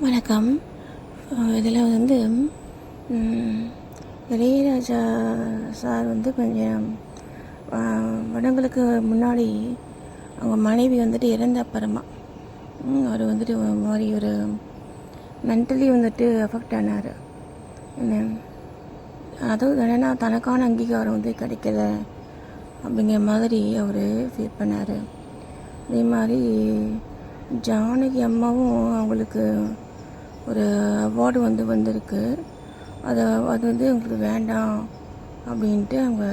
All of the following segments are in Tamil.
வணக்கம். இதில் வந்து இளையராஜா சார் வந்து கொஞ்சம் ஆ, வருடங்களுக்கு முன்னாடி அவங்க மனைவி வந்துட்டு இறந்த அப்புறமா அவர் வந்துட்டு மாதிரி ஒரு மென்டலி வந்துட்டு அஃபெக்ட் ஆனார். என்ன அதாவது என்னென்னா தனக்கான அங்கீகாரம் வந்து கிடைக்கல அப்படிங்கிற மாதிரி அவர் ஃபீல் பண்ணார். அதே மாதிரி ஜானகி அம்மாவும் அவங்களுக்கு ஒரு அவார்டு வந்து வந்திருக்கு. அதை அது வந்து எங்களுக்கு வேண்டாம் அப்படின்ட்டு அவங்க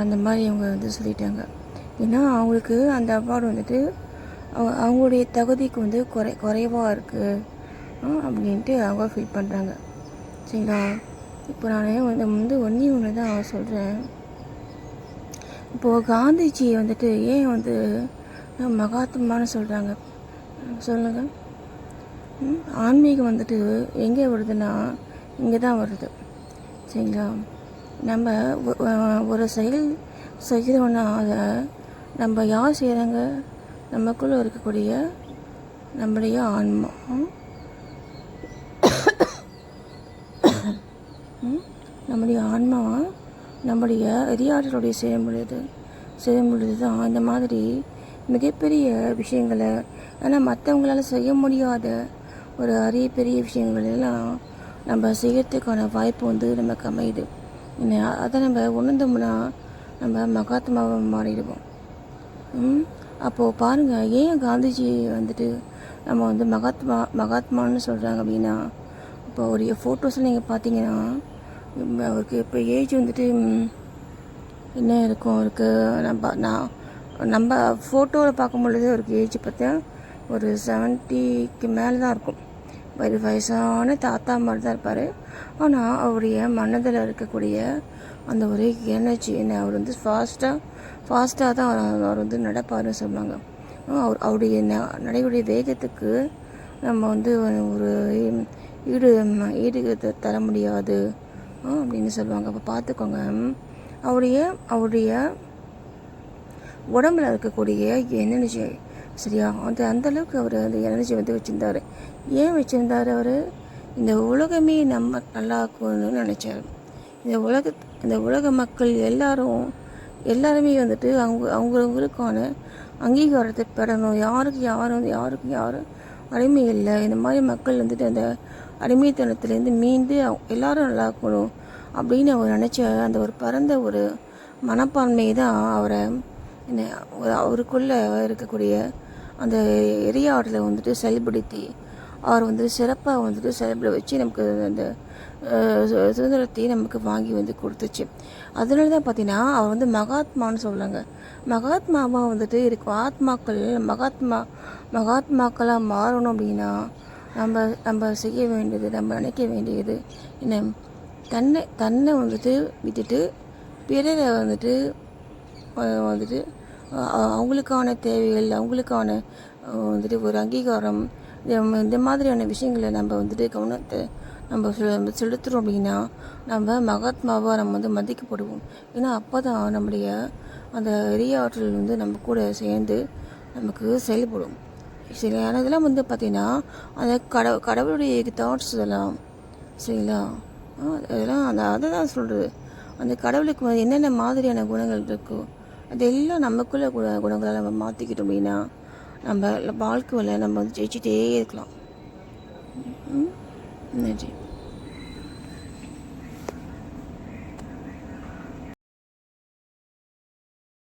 அந்த மாதிரி அவங்க வந்து சொல்லிட்டாங்க. ஏன்னா அவங்களுக்கு அந்த அவார்டு வந்துட்டு அவ- அவங்களுடைய தகுதிக்கு வந்து குறை குறைவாக இருக்குது அப்படின்ட்டு அவங்க ஃபீல் பண்ணுறாங்க சரிங்களா? இப்போ நான் வந்து வந்து ஒன்றே ஒன்று தான் சொல்கிறேன் இப்போது காந்திஜி வந்துட்டு ஏன் வந்து மகாத்மான்னு சொல்கிறாங்க சொல்லுங்கள் ஆன்மீகம் வந்துட்டு எங்கே வருதுன்னா இங்கே தான் வருது. சரிங்களா? நம்ம ஒரு செயல் செய்கிறோன்னா அதை நம்ம யார் செய்கிறாங்க? நமக்குள்ளே இருக்கக்கூடிய நம்முடைய ஆன்மா. நம்முடைய ஆன்மா நம்முடைய எரியாற்றலுடைய செய்யும் பொழுது செய்யும் பொழுது தான் இந்த மாதிரி மிகப்பெரிய விஷயங்களை ஆனால் மற்றவங்களால் செய்ய முடியாத ஒரு அரிய பெரிய விஷயங்கள் எல்லாம் நம்ம செய்யறதுக்கான வாய்ப்பு வந்து நமக்கு அமையுது. அதை நம்ம உணர்ந்தோம்னா நம்ம மகாத்மாவை மாறிடுவோம். அப்போது பாருங்கள் ஏன் காந்திஜி வந்துட்டு நம்ம வந்து மகாத்மா மகாத்மான்னு சொல்கிறாங்க அப்படின்னா இப்போ ஒரு ஃபோட்டோஸில் நீங்கள் பார்த்தீங்கன்னா அவருக்கு இப்போ ஏஜ் வந்துட்டு என்ன இருக்கும் அவருக்கு நம்ம நான் நம்ம ஃபோட்டோவில் பார்க்கும் பொழுது அவருக்கு ஏஜ் பார்த்தா ஒரு செவன்ட்டிக்கு மேலே தான் இருக்கும். ஒரு வயசான தாத்தா மாதிரி தான் இருப்பார். ஆனால் அவருடைய மனதில் இருக்கக்கூடிய அந்த ஒரு எனர்ஜி என்ன அவர் வந்து ஃபாஸ்ட்டாக ஃபாஸ்ட்டாக தான் அவர் அவர் வந்து நடப்பாருன்னு சொல்லுவாங்க. அவர் அவருடைய ந- வேகத்துக்கு நம்ம வந்து ஒரு ஈடு ஈடு த- தர முடியாது. அப்படின்னு சொல்லுவாங்க. அப்போ பார்த்துக்கோங்க அவருடைய அவருடைய உடம்புல இருக்கக்கூடிய எனர்ஜி சரியா? அந்த அந்த அளவுக்கு அவர் அந்த எனர்ஜி வந்து வச்சுருந்தாரு. ஏன் வச்சுருந்தாரு அவர்? இந்த உலகமே நம்ம நல்லா இருக்கணும்னு நினச்சார். இந்த உலக இந்த உலக மக்கள் எல்லாரும் எல்லாருமே வந்துட்டு அவங்க அவங்கவுங்களுக்கான அங்கீகாரத்தை பெறணும். யாருக்கு யாரும் யாருக்கு யாரும் அடிமை இல்லை? இந்த மாதிரி மக்கள் வந்துட்டு அந்த அடிமைத்தனத்துலேருந்து மீண்டு எல்லாரும் நல்லா இருக்கணும் அப்படின்னு அவர் நினச்ச அந்த ஒரு பரந்த ஒரு மனப்பான்மை தான் அவரை என்ன அவருக்குள்ளே இருக்கக்கூடிய அந்த எரியாட்டில் வந்துட்டு செயல்படுத்தி அவர் வந்துட்டு சிறப்பாக வந்துட்டு செயல்பட வச்சு நமக்கு அந்த சுதந்திரத்தையும் சு- சுதந்திரத்தை நமக்கு வாங்கி வந்து கொடுத்துச்சு. அதனால தான் பார்த்தீங்கன்னா அவர் வந்து மகாத்மான்னு சொல்லுவாங்க மகாத்மாவாக வந்துட்டு இருக்கும் ஆத்மாக்கள் மகாத்மா மகாத்மாக்களாக மாறணும் அப்படின்னா நம்ம நம்ம செய்ய வேண்டியது நம்ம நினைக்க வேண்டியது என்ன? தன்னை தன்னை வந்துட்டு விட்டுட்டு பிறரை வந்துட்டு வந்துட்டு அவங்களுக்கான தேவைகள் அவங்களுக்கான வந்துட்டு ஒரு அங்கீகாரம் இந்த- இந்த மாதிரியான விஷயங்களை நம்ம வந்துட்டு கவனத்தை நம்ம செ- செலுத்துகிறோம் அப்படின்னா நம்ம மகாத்மாவாக நம்ம வந்து மதிக்கப்படுவோம். ஏன்னா அப்போ தான் நம்முடைய அந்த எரியாற்றல் வந்து நம்ம கூட சேர்ந்து நமக்கு செயல்படும். சரியான இதெல்லாம் வந்து பார்த்திங்கன்னா அந்த கட கடவுளுடைய தாட்ஸ் இதெல்லாம். சரிங்களா? அதெல்லாம் அந்த அதை தான் சொல்கிறது அந்த கடவுளுக்கு என்னென்ன மாதிரியான குணங்கள் இருக்கோ அதெல்லாம் நமக்குள்ள குண குணங்களை நம்ம மாற்றிக்கிட்டோம் அப்படின்னா நம்ம வாழ்க்கையில் நம்ம வந்து ஜெயிச்சிட்டே இருக்கலாம். ம், நன்றி.